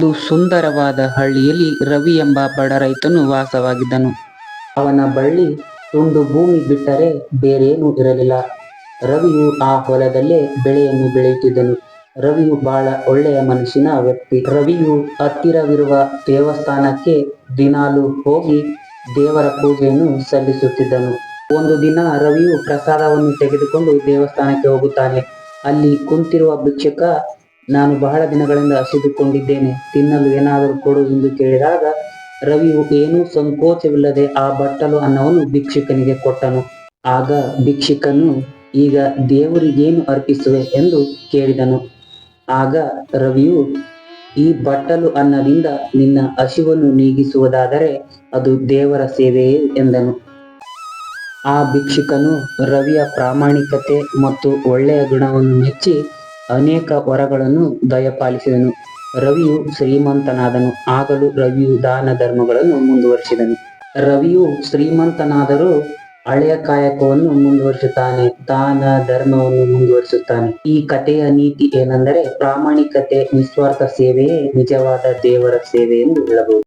ಒಂದು ಸುಂದರವಾದ ಹಳ್ಳಿಯಲ್ಲಿ ರವಿ ಎಂಬ ಬಡ ರೈತನು ವಾಸವಾಗಿದ್ದನು. ಅವನ ಬಳ್ಳಿ ತುಂಡು ಭೂಮಿ ಬಿಟ್ಟರೆ ಬೇರೇನೂ ಇರಲಿಲ್ಲ. ರವಿಯು ಆ ಹೊಲದಲ್ಲೇ ಬೆಳೆಯನ್ನು ಬೆಳೆಯುತ್ತಿದ್ದನು. ರವಿಯು ಬಹಳ ಒಳ್ಳೆಯ ಮನಸ್ಸಿನ ವ್ಯಕ್ತಿ. ರವಿಯು ಹತ್ತಿರವಿರುವ ದೇವಸ್ಥಾನಕ್ಕೆ ದಿನಾಲು ಹೋಗಿ ದೇವರ ಪೂಜೆಯನ್ನು ಸಲ್ಲಿಸುತ್ತಿದ್ದನು. ಒಂದು ದಿನ ರವಿಯು ಪ್ರಸಾದವನ್ನು ತೆಗೆದುಕೊಂಡು ದೇವಸ್ಥಾನಕ್ಕೆ ಹೋಗುತ್ತಾನೆ. ಅಲ್ಲಿ ಕುಂತಿರುವ ಭಿಕ್ಷುಕ ನಾನು ಬಹಳ ದಿನಗಳಿಂದ ಹಸಿದುಕೊಂಡಿದ್ದೇನೆ. ತಿನ್ನಲು ಏನಾದರೂ ಕೊಡು ಎಂದು ಕೇಳಿದಾಗ ರವಿಯು ಏನೂ ಸಂಕೋಚವಿಲ್ಲದೆ ಆ ಬಟ್ಟಲು ಅನ್ನವನ್ನು ಭಿಕ್ಷುಕನಿಗೆ ಕೊಟ್ಟನು. ಆಗ ಭಿಕ್ಷಿಕನು, ಈಗ ದೇವರಿಗೇನು ಅರ್ಪಿಸುವೆ? ಎಂದು ಕೇಳಿದನು. ಆಗ ರವಿಯು, ಈ ಬಟ್ಟಲು ಅನ್ನದಿಂದ ನಿನ್ನ ಹಸಿವನ್ನು ನೀಗಿಸುವುದಾದರೆ ಅದು ದೇವರ ಸೇವೆಯೇ? ಎಂದನು. ಆ ಭಿಕ್ಷುಕನು ರವಿಯ ಪ್ರಾಮಾಣಿಕತೆ ಮತ್ತು ಒಳ್ಳೆಯ ಗುಣವನ್ನು ಮೆಚ್ಚಿ ಅನೇಕ ವರಗಳನ್ನು ದಯಪಾಲಿಸಿದನು. ರವಿಯು ಶ್ರೀಮಂತನಾದನು. ಆಗಲೂ ರವಿಯು ದಾನ ಧರ್ಮಗಳನ್ನು ಮುಂದುವರಿಸಿದನು. ರವಿಯು ಶ್ರೀಮಂತನಾದರೂ ಹಳೆಯ ಕಾಯಕವನ್ನು ಮುಂದುವರಿಸುತ್ತಾನೆ ದಾನ ಧರ್ಮವನ್ನು ಮುಂದುವರಿಸುತ್ತಾನೆ. ಈ ಕಥೆಯ ನೀತಿ ಏನೆಂದರೆ ಪ್ರಾಮಾಣಿಕತೆ, ನಿಸ್ವಾರ್ಥ ಸೇವೆಯೇ ನಿಜವಾದ ದೇವರ ಸೇವೆ ಎಂದು ಹೇಳಬಹುದು.